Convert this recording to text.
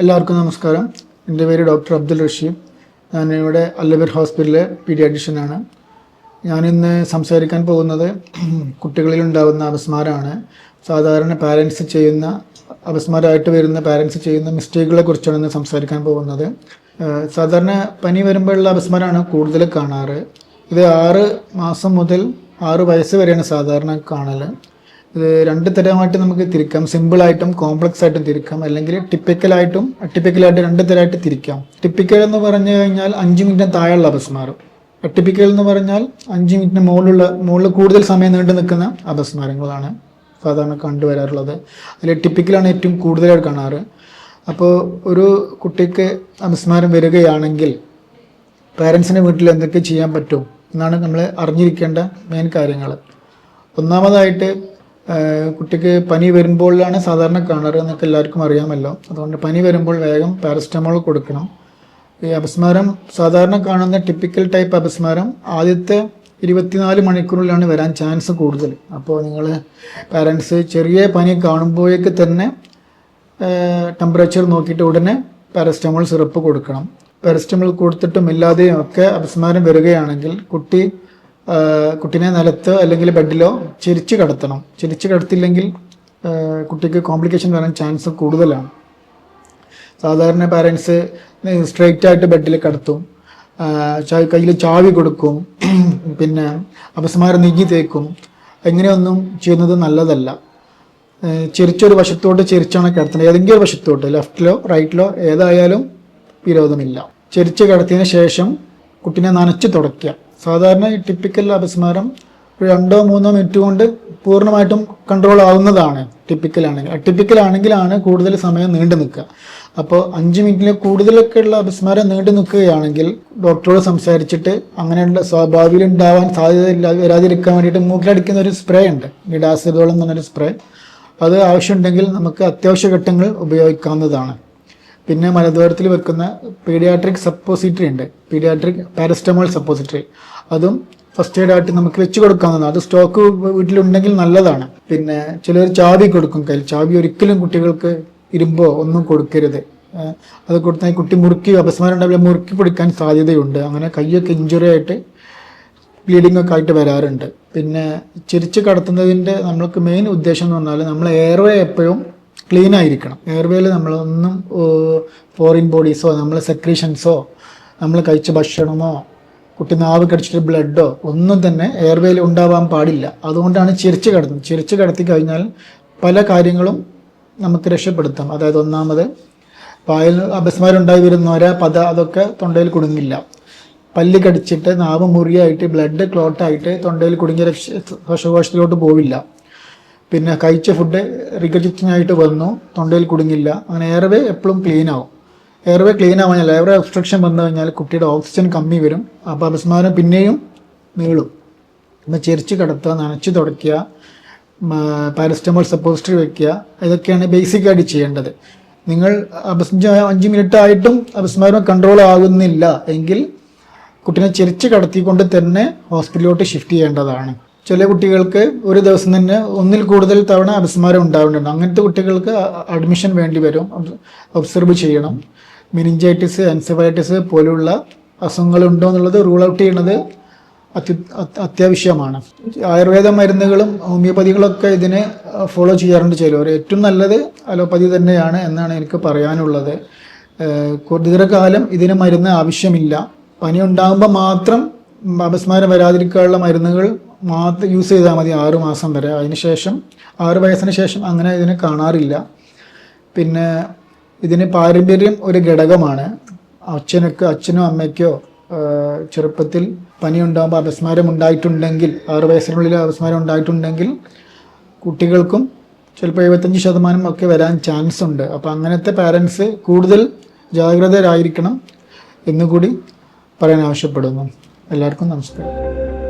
എല്ലാവർക്കും നമസ്കാരം. എന്റെ പേര് ഡോക്ടർ അബ്ദുൽ റഷീദ്. ഞാനിവിടെ അല്ലബിർ ഹോസ്പിറ്റലിലെ പീഡിയാട്രിഷ്യനാണ് ഞാനിന്ന് സംസാരിക്കാൻ പോകുന്നത് കുട്ടികളിൽ ഉണ്ടാകുന്ന അപസ്മാരമാണ് സാധാരണ പാരൻസ് ചെയ്യുന്ന അപസ്മാരമായിട്ട് വരുന്ന പാരൻസ് ചെയ്യുന്ന മിസ്റ്റേക്കുകളെ കുറിച്ചാണ് ഇന്ന് സംസാരിക്കാൻ പോകുന്നത്. സാധാരണ പനി വരുമ്പോഴുള്ള അപസ്മാരമാണ് കൂടുതൽ കാണാറ്. ഇത് ആറ് മാസം മുതൽ ആറ് വയസ്സ് വരെയാണ് സാധാരണ കാണൽ ഇത് രണ്ട് തരമായിട്ട് നമുക്ക് തിരിക്കാം. സിമ്പിൾ ആയിട്ടും കോംപ്ലക്സ് ആയിട്ടും തിരിക്കാം. അല്ലെങ്കിൽ ടിപ്പിക്കൽ ആയിട്ടും ടിപ്പിക്കലായിട്ടും അട്ടിപ്പിക്കലായിട്ട് രണ്ട് തരമായിട്ട് തിരിക്കാം. ടിപ്പിക്കൽ എന്ന് പറഞ്ഞു കഴിഞ്ഞാൽ അഞ്ച് മിനിറ്റിന് താഴെയുള്ള അപസ്മാരം അട്ടിപ്പിക്കൽ എന്ന് പറഞ്ഞാൽ അഞ്ച് മിനിറ്റിന് മുകളിലുള്ള മുകളിൽ കൂടുതൽ സമയം നീണ്ടു നിൽക്കുന്ന അപസ്മാരങ്ങളാണ് സാധാരണ കണ്ടുവരാറുള്ളത്. അതിൽ ടിപ്പിക്കലാണ് ഏറ്റവും കൂടുതലായിട്ട് കാണാറ്. അപ്പോൾ ഒരു കുട്ടിക്ക് അപസ്മാരം വരികയാണെങ്കിൽ പാരൻസിന്റെ വീട്ടിൽ എന്തൊക്കെ ചെയ്യാൻ പറ്റും എന്നാണ് നമ്മൾ അറിഞ്ഞിരിക്കേണ്ട മെയിൻ കാര്യങ്ങൾ ഒന്നാമതായിട്ട് കുട്ടിക്ക് പനി വരുമ്പോഴാണ് സാധാരണ കാണാറ് എന്നൊക്കെ എല്ലാവർക്കും അറിയാമല്ലോ. അതുകൊണ്ട് പനി വരുമ്പോൾ വേഗം പാരസ്റ്റമോൾ കൊടുക്കണം. ഈ അപസ്മാരം സാധാരണ കാണുന്ന ടിപ്പിക്കൽ ടൈപ്പ് അപസ്മാരം ആദ്യത്തെ ഇരുപത്തിനാല് മണിക്കൂറിലാണ് വരാൻ ചാൻസ് കൂടുതൽ. അപ്പോൾ നിങ്ങൾ പാരൻസ് ചെറിയ പനി കാണുമ്പോഴേക്ക് തന്നെ ടെമ്പറേച്ചർ നോക്കിയിട്ട് ഉടനെ പാരസ്റ്റമോൾ സിറപ്പ് കൊടുക്കണം. പാരസ്റ്റമോൾ കൊടുത്തിട്ടും ഇല്ലാതെയും ഒക്കെ അപസ്മാരം വരികയാണെങ്കിൽ കുട്ടി കുട്ടീനെ നിലത്ത് അല്ലെങ്കിൽ ബെഡിലോ ചിരിച്ച് കിടത്തണം. ചിരിച്ച് കിടത്തില്ലെങ്കിൽ കുട്ടിക്ക് കോംപ്ലിക്കേഷൻ വരാൻ ചാൻസ് കൂടുതലാണ്. സാധാരണ പാരൻസ് സ്ട്രെയിറ്റ് ആയിട്ട് ബെഡിൽ കിടത്തും. കയ്യിൽ ചാവി കൊടുക്കും. പിന്നെ അപസ്മാരം നീക്കി തേക്കും. എങ്ങനെയൊന്നും ചെയ്യുന്നത് നല്ലതല്ല. ചെരിച്ചൊരു വശത്തോട്ട് ചിരിച്ചാണ് കിടത്തുന്നത്. ഏതെങ്കിലും ഒരു വശത്തോട്ട് ലെഫ്റ്റിലോ റൈറ്റിലോ ഏതായാലും വിരോധമില്ല. ചിരിച്ച് കിടത്തിയതിന് ശേഷം കുട്ടീനെ നനച്ച് തുടയ്ക്കുക. സാധാരണ ഈ ടിപ്പിക്കൽ അപസ്മാരം രണ്ടോ മൂന്നോ മിനിറ്റ് കൊണ്ട് പൂർണമായിട്ടും കൺട്രോൾ ആവുന്നതാണ് ടിപ്പിക്കൽ ആണെങ്കിലാണ് കൂടുതൽ സമയം നീണ്ടു നിൽക്കുക. അപ്പോൾ അഞ്ച് മിനിറ്റിൽ കൂടുതലൊക്കെ ഉള്ള അപസ്മാരം നീണ്ടു നിൽക്കുകയാണെങ്കിൽ ഡോക്ടറോട് സംസാരിച്ചിട്ട് അങ്ങനെയുള്ള സ്വാഭാവികം ഉണ്ടാവാൻ സാധ്യത വരാതിരിക്കാൻ വേണ്ടിയിട്ട് മൂക്കിലടിക്കുന്ന ഒരു സ്പ്രേ ഉണ്ട്. ഗിഡാസിഡോളം എന്ന് പറഞ്ഞൊരു സ്പ്രേ അത് ആവശ്യമുണ്ടെങ്കിൽ നമുക്ക് അത്യാവശ്യ ഘട്ടങ്ങൾ ഉപയോഗിക്കാവുന്നതാണ്. പിന്നെ മലദ്വാരത്തിൽ വെക്കുന്ന പീഡിയാട്രിക് സപ്പോസിറ്ററി ഉണ്ട്. പീഡിയാട്രിക് പാരസ്റ്റമോൾ സപ്പോസിറ്ററി അതും ഫസ്റ്റ് എയ്ഡ് ആയിട്ട് നമുക്ക് വെച്ച് കൊടുക്കാവുന്നതാണ്. അത് സ്റ്റോക്ക് വീട്ടിലുണ്ടെങ്കിൽ നല്ലതാണ്. പിന്നെ ചിലർ ചാവി കൊടുക്കും കയ്യിൽ. ചാവി ഒരിക്കലും കുട്ടികൾക്ക് ഇരുമ്പോ ഒന്നും കൊടുക്കരുത്. അത് കൊടുത്താൽ കുട്ടി മുറുക്കി അപസ്മാരം ഉണ്ടാവില്ല മുറുക്കി പിടിക്കാൻ സാധ്യതയുണ്ട്. അങ്ങനെ കൈയൊക്കെ ഇഞ്ചുറി ആയിട്ട് ബ്ലീഡിംഗ് ഒക്കെ ആയിട്ട് വരാറുണ്ട്. പിന്നെ ചിരിച്ച് കടത്തുന്നതിന്റെ നമ്മൾക്ക് മെയിൻ ഉദ്ദേശം എന്ന് പറഞ്ഞാൽ നമ്മൾ എയർവേ എപ്പോഴും ക്ലീൻ ആയിരിക്കണം. എയർവേയിൽ നമ്മളൊന്നും ഫോറിൻ ബോഡീസോ നമ്മൾ സെക്രീഷൻസോ നമ്മൾ കഴിച്ച ഭക്ഷണമോ കുട്ടി നാവ് കടിച്ചിട്ട് ബ്ലഡോ ഒന്നും തന്നെ എയർവേയിൽ ഉണ്ടാവാൻ പാടില്ല. അതുകൊണ്ടാണ് ചിരിച്ച് കടത്തുന്നത് ചിരിച്ച് കടത്തി കഴിഞ്ഞാൽ പല കാര്യങ്ങളും നമുക്ക് രക്ഷപ്പെടുത്താം. അതായത് ഒന്നാമത് പായൽ അപസ്മാരുണ്ടായി വരുന്ന ഒര പത അതൊക്കെ തൊണ്ടയിൽ കുടുങ്ങില്ല. പല്ല് കടിച്ചിട്ട് നാവ് മുറിയായിട്ട് ബ്ലഡ് ക്ലോട്ടായിട്ട് തൊണ്ടയിൽ കുടുങ്ങിയ രക്ഷ- ശ്വാസകോശത്തിലോട്ട് പോവില്ല. പിന്നെ കഴിച്ച ഫുഡ് റിഗജിറ്റിനായിട്ട് വന്നു തൊണ്ടയിൽ കുടുങ്ങില്ല. അങ്ങനെ എയർവേ എപ്പോഴും ക്ലീൻ ആവും. എയർവേ ക്ലീൻ ആവാൻ എയർവേ ഒബ്സ്ട്രക്ഷൻ വന്നു കഴിഞ്ഞാൽ കുട്ടിയുടെ ഓക്സിജൻ കമ്മി വരും. അപ്പോൾ അപസ്മാരം പിന്നെയും നീളും. അപ്പോൾ ചെരിച്ച് കിടത്തുക നനച്ച് തുടയ്ക്കുക പാരസ്റ്റമോൾ സപ്പോസിറ്ററി വയ്ക്കുക ഇതൊക്കെയാണ് ബേസിക് ആയിട്ട് ചെയ്യേണ്ടത്. നിങ്ങൾ അഞ്ച് മിനിറ്റ് ആയിട്ടും അപസ്മാരം കൺട്രോൾ ആകുന്നില്ല എങ്കിൽ കുട്ടീനെ ചെരിച്ച് കടത്തിക്കൊണ്ട് തന്നെ ഹോസ്പിറ്റലിലോട്ട് ഷിഫ്റ്റ് ചെയ്യേണ്ടതാണ്. ചില കുട്ടികൾക്ക് ഒരു ദിവസം തന്നെ ഒന്നിൽ കൂടുതൽ തവണ അപസ്മാരം ഉണ്ടാവുന്നുണ്ട്. അങ്ങനത്തെ കുട്ടികൾക്ക് അഡ്മിഷൻ വേണ്ടി വരും. ഒബ്സർവ് ചെയ്യണം. മിനിഞ്ചൈറ്റിസ് എൻസെഫലൈറ്റിസ് പോലുള്ള അസുഖങ്ങളുണ്ടോ എന്നുള്ളത് റൂൾ ഔട്ട് ചെയ്യുന്നത് അത്യു അത്യാവശ്യമാണ്. ആയുർവേദ മരുന്നുകളും ഹോമിയോപ്പതികളൊക്കെ ഇതിനെ ഫോളോ ചെയ്യാറുണ്ട് ചിലവർ. ഏറ്റവും നല്ലത് അലോപ്പതി തന്നെയാണ് എന്നാണ് എനിക്ക് പറയാനുള്ളത്. ദീർഘകാലം ഇതിന് മരുന്ന് ആവശ്യമില്ല. പനി ഉണ്ടാകുമ്പോൾ മാത്രം അപസ്മാരം വരാതിരിക്കാനുള്ള മരുന്നുകൾ മാത്രം യൂസ് ചെയ്താൽ മതി ആറു മാസം വരെ. അതിനുശേഷം ആറ് വയസ്സിന് ശേഷം അങ്ങനെ ഇതിനെ കാണാറില്ല. പിന്നെ ഇതിന് പാരമ്പര്യം ഒരു ഘടകമാണ്. അച്ഛനൊക്കെ അച്ഛനോ അമ്മയ്ക്കോ ചെറുപ്പത്തിൽ പനി ഉണ്ടാകുമ്പോൾ അപസ്മാരം ഉണ്ടായിട്ടുണ്ടെങ്കിൽ ആറ് വയസ്സിനുള്ളിൽ അപസ്മാരം ഉണ്ടായിട്ടുണ്ടെങ്കിൽ കുട്ടികൾക്കും ചിലപ്പോൾ എഴുപത്തഞ്ച് ശതമാനം ഒക്കെ വരാൻ ചാൻസ് ഉണ്ട്. അപ്പോൾ അങ്ങനത്തെ പാരൻസ് കൂടുതൽ ജാഗ്രതരായിരിക്കണം എന്നുകൂടി പറയാൻ ആവശ്യപ്പെടുന്നു. എല്ലാവർക്കും നമസ്കാരം.